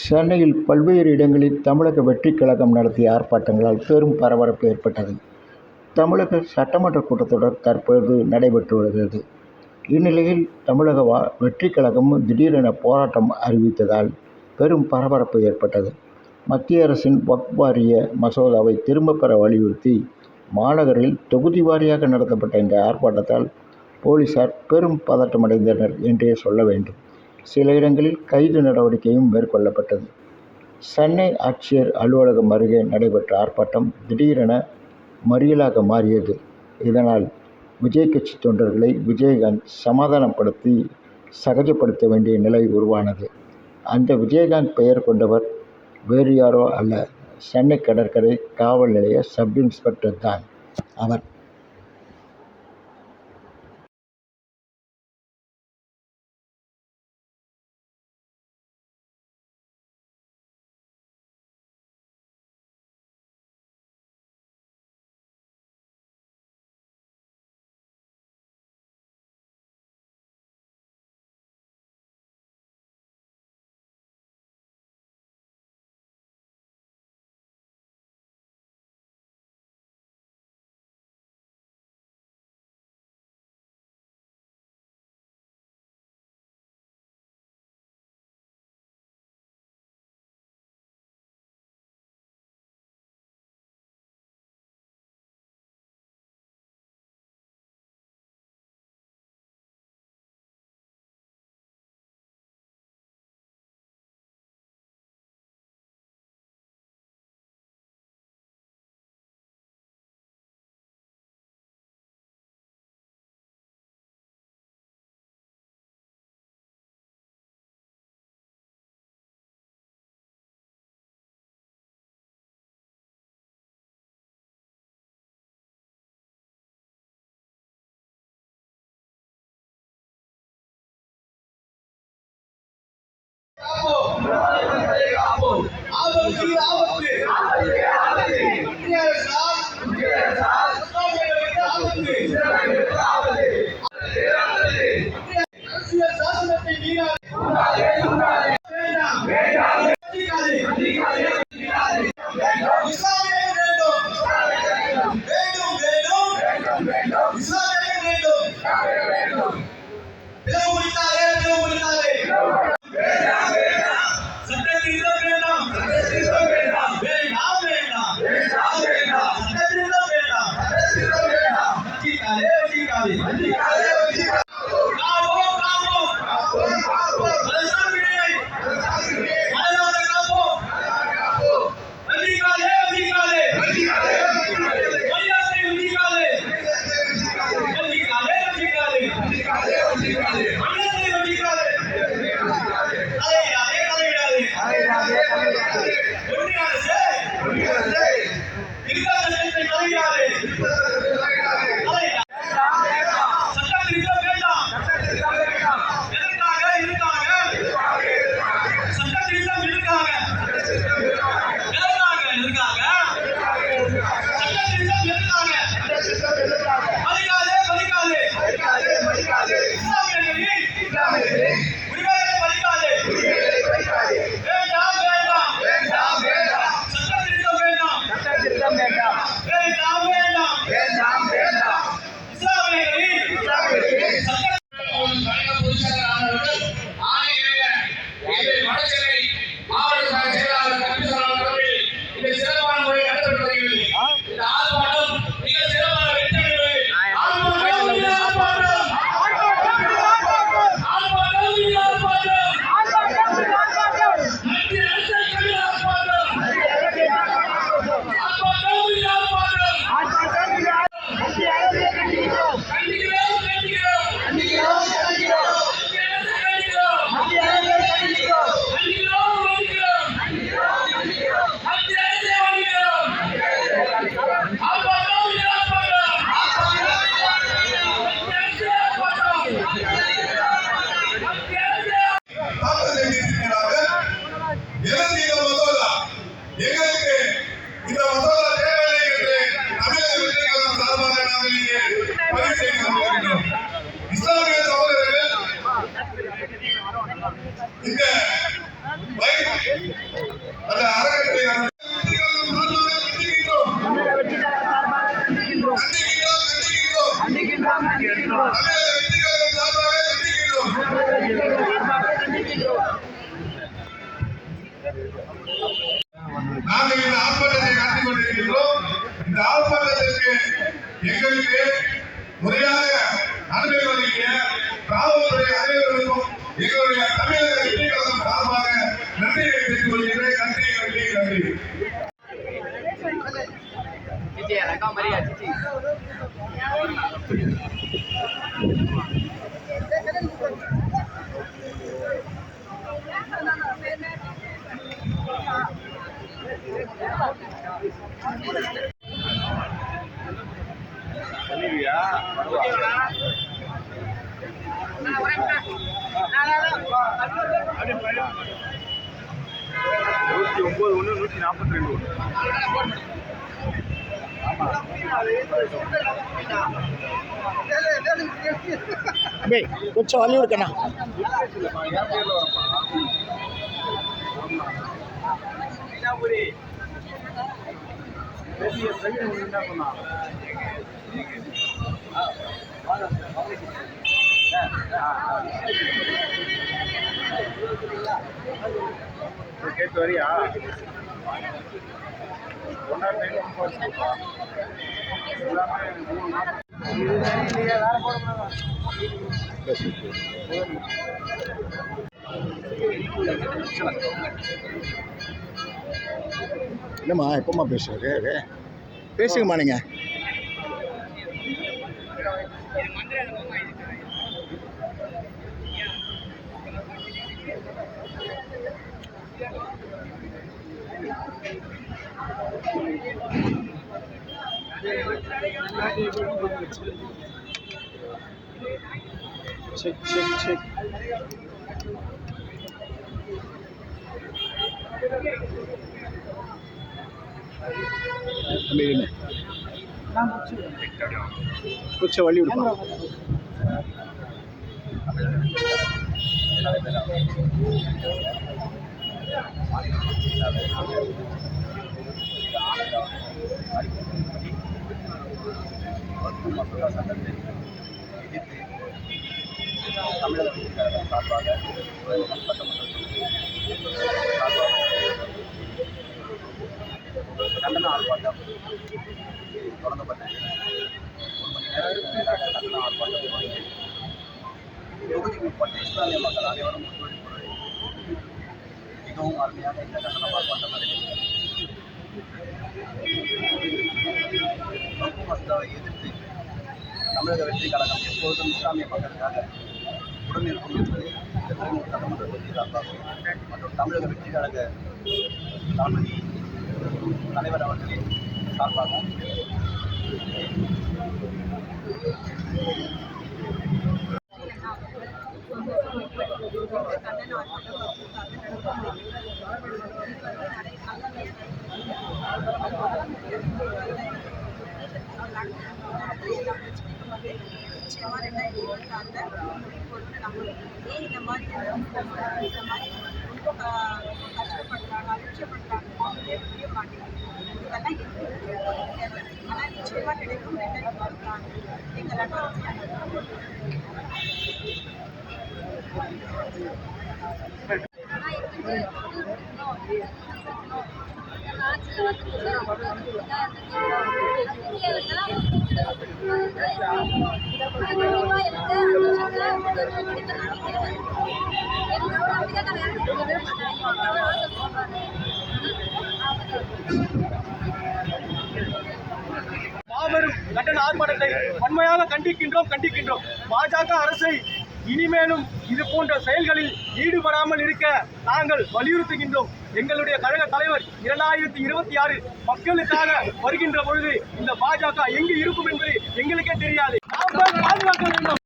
சென்னையில் பல்வேறு இடங்களில் தமிழக வெற்றிக் கழகம் நடத்திய ஆர்ப்பாட்டங்களால் பெரும் பரபரப்பு ஏற்பட்டது. தமிழக சட்டமன்ற கூட்டத்தொடர் தற்பொழுது நடைபெற்று வருகிறது. இந்நிலையில் தமிழக வா வெற்றிக் கழகம் திடீரென போராட்டம் அறிவித்ததால் பெரும் பரபரப்பு ஏற்பட்டது. மத்திய அரசின் வக் வாரிய மசோதாவை திரும்பப் பெற வலியுறுத்தி மாநகரில் தொகுதி வாரியாக நடத்தப்பட்ட இந்த ஆர்ப்பாட்டத்தால் போலீசார் பெரும் பதட்டமடைந்தனர் என்றே சொல்ல வேண்டும். சில இடங்களில் கைது நடவடிக்கையும் மேற்கொள்ளப்பட்டது. சென்னை ஆட்சியர் அலுவலகம் அருகே நடைபெற்ற ஆர்ப்பாட்டம் திடீரென மறியலாக மாறியது. இதனால் விஜய் கட்சி தொண்டர்களை விஜயகாந்த் சமாதானப்படுத்தி சகஜப்படுத்த வேண்டிய நிலை உருவானது. அந்த விஜயகாந்த் பெயர் கொண்டவர் வேறு யாரோ அல்ல. சென்னை கடற்கரை காவல் நிலைய சப் இன்ஸ்பெக்டர் தான். அவர் ஆபத்து ஆபத்து தலையிடாதே, தலையிடாதே. ஒன்றிய அரசே, இந்த மசோதா தேவையில்லை என்று தமிழக வெற்றி கழகம் சார்பாக நாங்கள் இங்கே பதிவு செய்து இஸ்லாமிய சகோதரர்கள் இந்த அந்த அறக்கட்டளை கண்டிக்கின்றோம். கண்டிக்கின்றோம் கண்டிக்கின்றோம். தமிழக நன்றியை நூற்றி ஒம்பது ஒன்று நூற்றி நாற்பத்தி ரெண்டு ஒன்று. அபே கொஞ்சம் வழி இருக்கண்ணா கேட்டு வரியா? என்னம்மா எப்பமா பேசுறது? பேசுங்கம்மா நீங்கள் Check, check, check. మీరేనా కూర్చో వళ్ళి విడుకో Thank you. கொஞ்சம் வழி விடுப்பா தமிழக வெற்றி கழகம் சார்பாக கண்டன ஆர்ப்பாட்டம் தொடங்கப்பட்டது ஒரு மணி நேரத்திற்கு கண்டன ஆர்ப்பாட்டம் தொடங்கி தொகுதிக்கு உட்பட்ட இஸ்லாமிய மக்கள் அனைவரும் ஒத்துழைப்புடன் மிகவும் அருமையாக இந்த கண்டன ஆர்ப்பாட்டம் நடைபெற்றது வக்ஃப் மசோதாவை எதிர்த்து தமிழக வெற்றி கழகம் எப்போதும் இஸ்லாமிய மக்களுக்காக உடன் இருக்கும் என்பது இந்த திருமூர் சட்டமன்ற தொகுதியில் மற்றும் தமிழக வெற்றி கழக தளபதி தலைவர் அவர்களின் சார்பாகவும் நிச்சயமா ரெண்டாயிரத்தி இருபத்தி ஆறுல பொறுத்து நம்ம ஏன் இந்த மாதிரி இந்த மாதிரி ரொம்ப கஷ்டப்படுறாங்க அலட்சியப்படுறாங்க அவங்களே புரிய மாட்டேங்குது இதெல்லாம் இருக்கு ஆனால் நிச்சயமாக கிடைக்கும் ரெண்டாயிரத்தி இருபத்தி எங்கள் கண்டன ஆர்ப்பாட்டத்தை வன்மையாக கண்டிக்கின்றோம் கண்டிக்கின்றோம். பாஜக அரசை இனிமேலும் இது போன்ற செயல்களில் ஈடுபடாமல் இருக்க நாங்கள் வலியுறுத்துகின்றோம். எங்களுடைய கழக தலைவர் இரண்டாயிரத்தி இருபத்தி ஆறு மக்களுக்காக வருகின்ற பொழுது இந்த பாஜக எங்கு இருக்கும் என்பது எங்களுக்கே தெரியாது. பாதுகாக்க வேண்டும்.